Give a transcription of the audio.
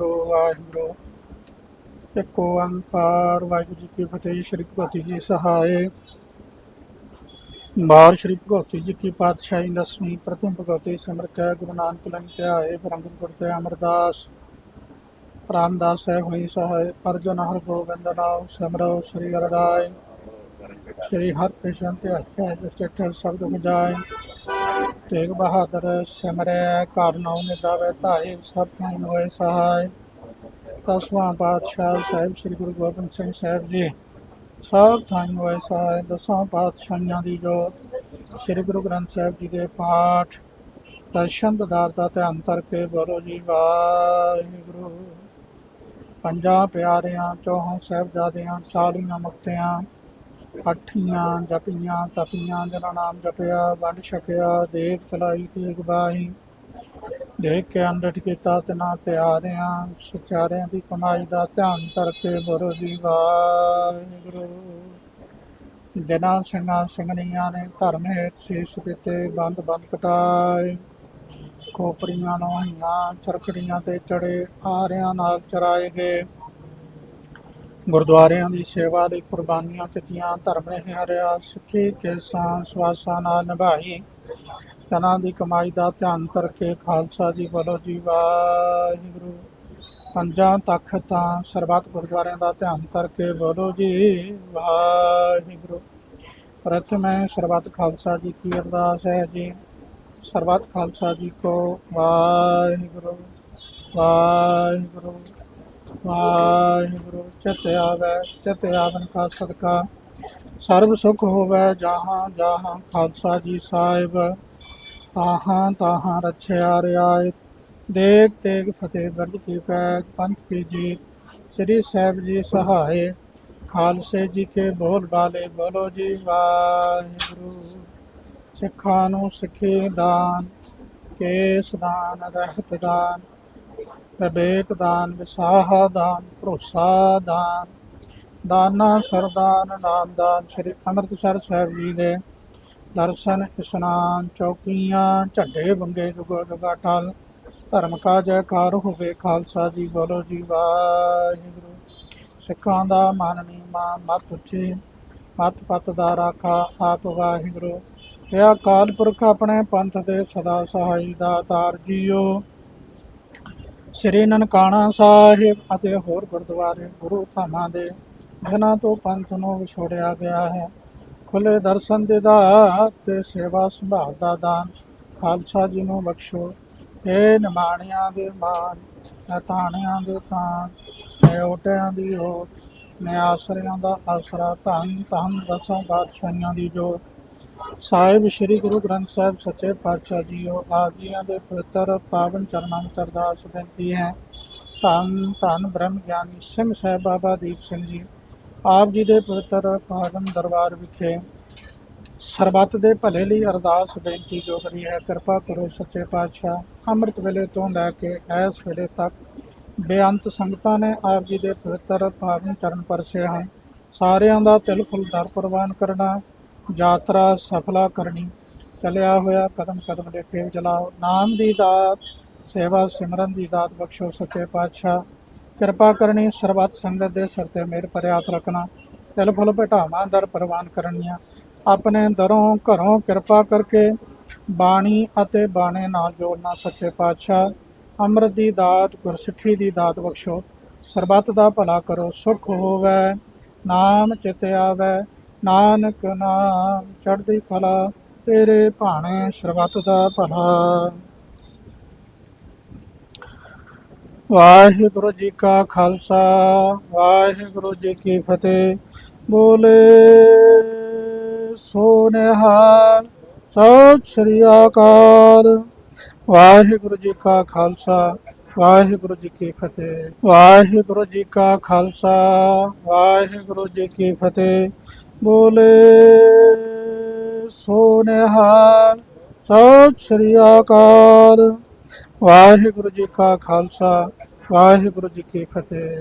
ਵਾਹਿਗੁਰੂ ਵਾਹਿਗੁਰੂ। ਇੱਕ ਓੰਕਾਰ ਵਾਹਿਗੁਰੂ ਜੀ ਕੀ ਫਤਿਹ, ਸ਼੍ਰੀ ਭਗਵਤੀ ਜੀ ਸਹਾਏ। ਬਾਰ ਸ਼੍ਰੀ ਭਗਵਤੀ ਜੀ ਕੀ ਪਾਤਸ਼ਾਹੀ, ਦਸਵੀਂ ਪ੍ਰਥਮ ਭਗਵਤੀ ਸਿਮਰਤ ਹੈ ਗੁਰੂ ਨਾਨਕ ਲੰਗ ਧਿਆਏ ਬ੍ਰਹਮ ਗੁਰਤੇ ਅਮਰਦਾਸ। ਰਾਮਦਾਸ ਹੈ ਹੋਈ ਸਹਾਇ, ਅਰਜਨ ਹਰ ਗੋਬਿੰਦ ਨਾਮ ਸਿਮਰੋ ਸ੍ਰੀ ਅਰਦਾਇ ਸ੍ਰੀ ਹਰਿ ਕ੍ਰਿਸ਼ਨ ਤੇ ਅਸੈ ਜਿਸ ਚਿੱਠ ਸ਼ਬਦ ਮਜਾਏ ਤੇਗ ਬਹਾਦਰ ਸਿਮਰੈ, ਘਰ ਨਾਉ ਨਿਦਾਵੇ ਧਾਏ ਸਭ ਥਾਈ ਹੋਏ ਸਹਾਇ ਦਸਵਾਂ ਪਾਤਸ਼ਾਹ ਸਾਹਿਬ, ਸ੍ਰੀ ਗੁਰੂ ਗੋਬਿੰਦ ਸਿੰਘ ਸਾਹਿਬ ਜੀ, ਸਭ ਥਾਈ ਹੋਏ ਸਹਾਇ ਦਸਾਂ ਪਾਤਸ਼ਾਹਾਂ ਦੀ ਜੋਤ, ਸ੍ਰੀ ਗੁਰੂ ਗ੍ਰੰਥ ਸਾਹਿਬ ਜੀ ਦੇ ਪਾਠ। ਦਰਸ਼ਨ ਦਦਾਰ ਦਾ ਧਿਆਨ ਕਰਕੇ ਬੋਲੋ ਜੀ, ਵਾਹਿਗੁਰੂ। ਪੰਜਾਂ ਪਿਆਰਿਆਂ, ਚੌਹਾਂ ਸਾਹਿਬਜ਼ਾਦਿਆਂ ਚਾਲੀਆਂ ਮੁਕਤਿਆਂ ਅੱਠੀਆਂ ਜਪੀਆਂ, ਤਪੀਆਂ ਜਿਨ੍ਹਾਂ ਨਾਮ ਜਪਿਆ, ਵੰਡ ਛਕਿਆ ਦੇਖ ਚਲਾਈ, ਤੇਗ ਬਾਈ ਦੇਖ ਕੇ ਅੰਡਟ ਕੀਤਾ ਤਿਨਾ ਪਿਆਰਿਆਂ, ਸਚਾਰਿਆਂ ਦੀ ਕਮਾਈ ਦਾ ਧਿਆਨ ਕਰਕੇ ਗੁਰੂ ਜੀ ਵਾਹਿਗੁਰੂ। ਦਿਨਾਂ ਸਿੰਘਾਂ ਸਿੰਘਣੀਆਂ ਨੇ ਧਰਮ ਹੇਤ ਸੀਸ ਦਿੱਤੇ, ਬੰਦ ਬੰਦ ਕਟਾਏ। ਖੋਪਰੀਆਂ ਨਵਾਈਆਂ ਚਰਖੜੀਆਂ ਤੇ ਚੜੇ, ਆਰਿਆਂ ਨਾਲ ਚਰਾਏ ਗਏ। ਗੁਰਦੁਆਰਿਆਂ ਦੀ ਸੇਵਾ ਲਈ ਕੁਰਬਾਨੀਆਂ ਦਿੱਤੀਆਂ, ਧਰਮ ਨੇ ਹਰਿਆ ਸਿੱਖੀ ਕੇ ਸਾਂ ਸਵਾਸਾਂ ਨਾਲ ਨਿਭਾਈ। ਤਨਾਂ ਦੀ ਕਮਾਈ ਦਾ ਧਿਆਨ ਕਰਕੇ ਖਾਲਸਾ ਜੀ ਬੋਲੋ ਜੀ ਵਾਹਿਗੁਰੂ। ਪੰਜਾਂ ਤਖਤਾਂ ਸਰਬੱਤ ਗੁਰਦੁਆਰਿਆਂ ਦਾ ਧਿਆਨ ਕਰਕੇ ਬੋਲੋ ਜੀ ਵਾਹਿਗੁਰੂ। ਪ੍ਰਥਮੇ ਸਰਬੱਤ ਖਾਲਸਾ ਜੀ ਕੀ ਅਰਦਾਸ ਹੈ ਜੀ। ਸਰਬੱਤ ਖਾਲਸਾ ਜੀ ਕੋ ਵਾਹਿਗੁਰੂ ਵਾਹਿਗੁਰੂ। ਵਾਹਿਗੁਰੂ, ਚਿਤ ਆਵੈ, ਚਿਤ ਆਵਨ ਕਾ ਸਦਕਾ। ਸਰਬ ਸੁਖ ਹੋਵੇ ਜਹਾਂ ਜਹਾਂ ਖਾਲਸਾ ਜੀ ਸਾਹਿਬ। ਤਾਹਾਂ ਤਾਹਾਂ ਰਛਿਆ ਰਿਆਇਤ ਦੇਖ ਤੇਗ ਫਤਿਹ ਗਰਜ ਕੀ ਪੈਜ, ਪੰਥ ਕੀ ਜੀਤ। ਸ੍ਰੀ ਸਾਹਿਬ ਜੀ ਸਹਾਏ ਖਾਲਸੇ ਜੀ ਕੇ ਬੋਲ ਬਾਲੇ, ਬੋਲੋ ਜੀ ਵਾਹਿਗੁਰੂ। ਸਿੱਖਾਂ ਨੂੰ ਸਿੱਖੀ ਦਾਨ, ਕੇਸ ਦਾਨ, ਰਹਿਤ ਦਾਨ। ਵਿਵੇਕ ਦਾਨ, ਵਿਸਾਹ ਦਾਨ, ਭਰੋਸਾ ਦਾਨ, ਦਾਨਾ, ਸਰਦਾਨ, ਨਾਮ ਦਾਨ, ਸ੍ਰੀ ਅੰਮ੍ਰਿਤਸਰ ਸਾਹਿਬ ਜੀ ਦੇ ਦਰਸ਼ਨ, ਇਸ਼ਨਾਨ, ਚੌਕੀਆਂ, ਝੰਡੇ ਬੰਗੇ ਜੁਗੋ ਜੁਗਾ ਧਰਮ ਕਾ ਜੈਕਾਰ ਹੋਵੇ ਖਾਲਸਾ ਜੀ, ਬੋਲੋ ਜੀ, ਵਾਹਿਗੁਰੂ। ਸਿੱਖਾਂ ਦਾ ਮਨ ਨੀਮਾ, ਮਤ ਉੱਚੀ, ਮਤ ਪਤ ਦਾ ਰਾਖਾ, ਆਪ ਵਾਹਿਗੁਰੂ। ਇਹ ਅਕਾਲ ਪੁਰਖ ਆਪਣੇ ਪੰਥ ਦੇ ਸਦਾ ਸਹਾਈ ਦਾ ਤਾਰ ਜੀਓ। ਸ੍ਰੀ ਨਨਕਾਣਾ ਸਾਹਿਬ ਅਤੇ ਹੋਰ ਗੁਰਦੁਆਰੇ ਗੁਰੂ ਧਾਮਾਂ ਦੇ ਜਿਨ੍ਹਾਂ ਤੋਂ ਪੰਥ ਨੂੰ ਵਿਛੋੜਿਆ ਗਿਆ ਹੈ। ਖੁੱਲੇ ਦਰਸ਼ਨ ਦੇ ਦਾ ਤੇ ਸੇਵਾ ਸੰਭਾਲ ਦਾ ਦਾਨ ਖਾਲਸਾ ਜੀ ਨੂੰ ਬਖਸ਼ੋ। ਇਹ ਨਿਮਾਣਿਆਂ ਦੇ ਮਾਨ ਨਤਾਣਿਆਂ ਦੇ ਤਾਨ ਨੇ ਦੀ ਹੋ ਨੇ ਆਸਰਿਆਂ ਦਾ ਆਸਰਾ ਧੰਨ ਧੰਨ ਦਸਾਂ ਬਾਦਸ਼ਾਹੀਆਂ ਦੀ ਜੋਤ। ਸਾਹਿਬ, ਸ੍ਰੀ ਗੁਰੂ ਗ੍ਰੰਥ ਸਾਹਿਬ, ਸੱਚੇ ਪਾਤਸ਼ਾਹ ਜੀਓ, ਆਪ ਜੀਆਂ ਦੇ ਪਵਿੱਤਰ ਪਾਵਨ ਚਰਨਾਂ ਵਿੱਚ ਅਰਦਾਸ ਬੇਨਤੀ ਹੈ। ਧੰਨ ਧੰਨ ਬ੍ਰਹਮ ਗਿਆਨੀ ਸਿੰਘ ਸਾਹਿਬ ਬਾਬਾ ਦੀਪ ਸਿੰਘ ਜੀ, ਆਪ ਜੀ ਦੇ ਪਵਿੱਤਰ ਪਾਵਨ ਦਰਬਾਰ ਵਿਖੇ ਸਰਬੱਤ ਦੇ ਭਲੇ ਲਈ ਅਰਦਾਸ ਬੇਨਤੀ ਜੋ ਕਰੀ ਹੈ, ਕਿਰਪਾ ਕਰੋ ਸੱਚੇ ਪਾਤਸ਼ਾਹ, ਅੰਮ੍ਰਿਤ ਵੇਲੇ ਤੋਂ ਲੈ ਕੇ ਇਸ ਵੇਲੇ ਤੱਕ ਬੇਅੰਤ ਸੰਗਤਾਂ ਨੇ ਆਪ ਜੀ ਦੇ ਪਵਿੱਤਰ ਪਾਵਨ ਚਰਨ ਪਰਸੇ ਹਨ। ਸਾਰਿਆਂ ਦਾ ਤਿਲ ਫੁੱਲ ਦਰ ਪ੍ਰਵਾਨ ਕਰਨਾ ਯਾਤਰਾ ਸਫਲਾ ਕਰਨੀ। ਚਲਿਆ ਹੋਇਆ ਕਦਮ ਕਦਮ ਦੇ ਕੇ ਚਲਾਓ ਨਾਮ ਦੀ ਦਾਤ, ਸੇਵਾ ਸਿਮਰਨ ਦੀ ਦਾਤ ਬਖਸ਼ੋ ਸੱਚੇ ਪਾਤਸ਼ਾਹ। ਕਿਰਪਾ ਕਰਨੀ ਸਰਬੱਤ ਸੰਗਤ ਦੇ ਸਿਰ ਤੇ ਮੇਰ ਭਰਿਆ ਰੱਖਣਾ। ਤਿਲ ਫੁੱਲ ਭਟਾਵਾਂ ਦਰ ਪ੍ਰਵਾਨ ਕਰਨੀਆਂ। ਆਪਣੇ ਦਰੋਂ ਘਰੋਂ ਕਿਰਪਾ ਕਰਕੇ ਬਾਣੀ ਅਤੇ ਬਾਣੇ ਨਾਲ ਜੋੜਨਾ ਸੱਚੇ ਪਾਤਸ਼ਾਹ। ਅੰਮ੍ਰਿਤ ਦੀ ਦਾਤ, ਗੁਰਸਿੱਖੀ ਦੀ ਦਾਤ ਬਖਸ਼ੋ। ਸਰਬੱਤ ਦਾ ਭਲਾ ਕਰੋ, ਸੁਖ ਹੋਵੇ। ਨਾਮ ਚਿਤ ਆਵੇ। ਨਾਨਕ ਨਾਮ ਚੜ੍ਹਦੀ ਕਲਾ, ਤੇਰੇ ਭਾਣੇ ਸਰਬੱਤ ਦਾ ਭਲਾ। ਵਾਹਿਗੁਰੂ ਜੀ ਕਾ ਖਾਲਸਾ, ਵਾਹਿਗੁਰੂ ਜੀ ਕੀ ਫਤਿਹ। ਬੋਲੇ ਸੋ ਸਤਿ ਸ੍ਰੀ ਅਕਾਲ। ਵਾਹਿਗੁਰੂ ਜੀ ਕਾ ਖਾਲਸਾ, ਵਾਹਿਗੁਰੂ ਜੀ ਕੀ ਫਤਿਹ। ਵਾਹਿਗੁਰੂ ਜੀ ਕਾ ਖਾਲਸਾ, ਵਾਹਿਗੁਰੂ ਜੀ ਕੀ ਫਤਿਹ। ਬੋਲੇ ਸੋਨਿਹਾਲ ਸਤਿ ਸ੍ਰੀ ਅਕਾਲ। ਵਾਹਿਗੁਰੂ ਜੀ ਕਾ ਖਾਲਸਾ ਵਾਹਿਗੁਰੂ ਜੀ ਕੀ ਫਤਿਹ।